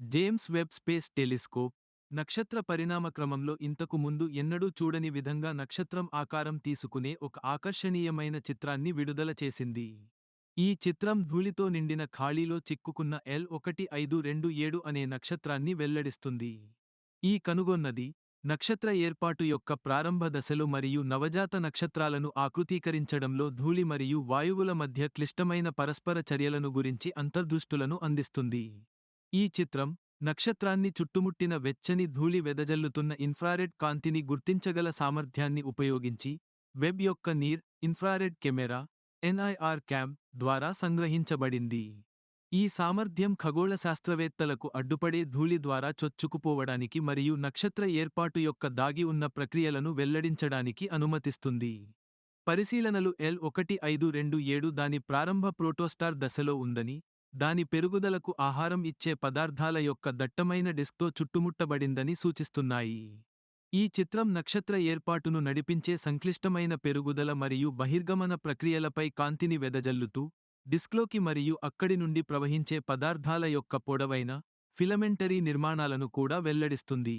James Webb space telescope నక్షత్ర పరిణామ క్రమంలో ఇంతకు ముందు ఎన్నడూ చూడని విధంగా నక్షత్రం ఆకారం తీసుకునే ఒక ఆకర్షణీయమైన చిత్రాన్ని విడుదల చేసింది. ఈ చిత్రం ధూళితో నిండిన ఖాళీలో చిక్కుకున్న ఎల్ ఒకటి ఐదు రెండు ఏడు అనే నక్షత్రాన్ని వెల్లడిస్తుంది. ఈ కనుగొన్నది నక్షత్ర ఏర్పాటు యొక్క ప్రారంభ దశలు మరియు నవజాత నక్షత్రాలను ఆకృతీకరించడంలో ధూళి మరియు వాయువుల మధ్య క్లిష్టమైన పరస్పర చర్యలను గురించి అంతర్దృష్టులను అందిస్తుంది. ఈ చిత్రం నక్షత్రాన్ని చుట్టుముట్టిన వెచ్చని ధూళి వెదజల్లుతున్న ఇన్ఫ్రారెడ్ కాంతిని గుర్తించగల సామర్థ్యాన్ని ఉపయోగించి వెబ్ యొక్క near infrared camera NIR cam ద్వారా సంగ్రహించబడింది. ఈ సామర్థ్యం ఖగోళ శాస్త్రవేత్తలకు అడ్డుపడే ధూళి ద్వారా చొచ్చుకుపోవడానికి మరియు నక్షత్ర ఏర్పాటు యొక్క దాగి ఉన్న ప్రక్రియలను వెల్లడించడానికి అనుమతిస్తుంది. పరిశీలనలు ఎల్ ఒకటి ఐదు రెండు ఏడు దాని ప్రారంభ ప్రోటోస్టార్ దశలో ఉందని దాని పెరుగుదలకు ఆహారం ఇచ్చే పదార్థాల యొక్క దట్టమైన డిస్క్తో చుట్టుముట్టబడిందని సూచిస్తున్నాయి. ఈ చిత్రం నక్షత్ర ఏర్పాటును నడిపించే సంక్లిష్టమైన పెరుగుదల మరియు బహిర్గమన ప్రక్రియలపై కాంతిని వెదజల్లుతూ డిస్క్లోకి మరియు అక్కడి నుండి ప్రవహించే పదార్థాల యొక్క పొడవైన ఫిలమెంటరీ నిర్మాణాలను కూడా వెల్లడిస్తుంది.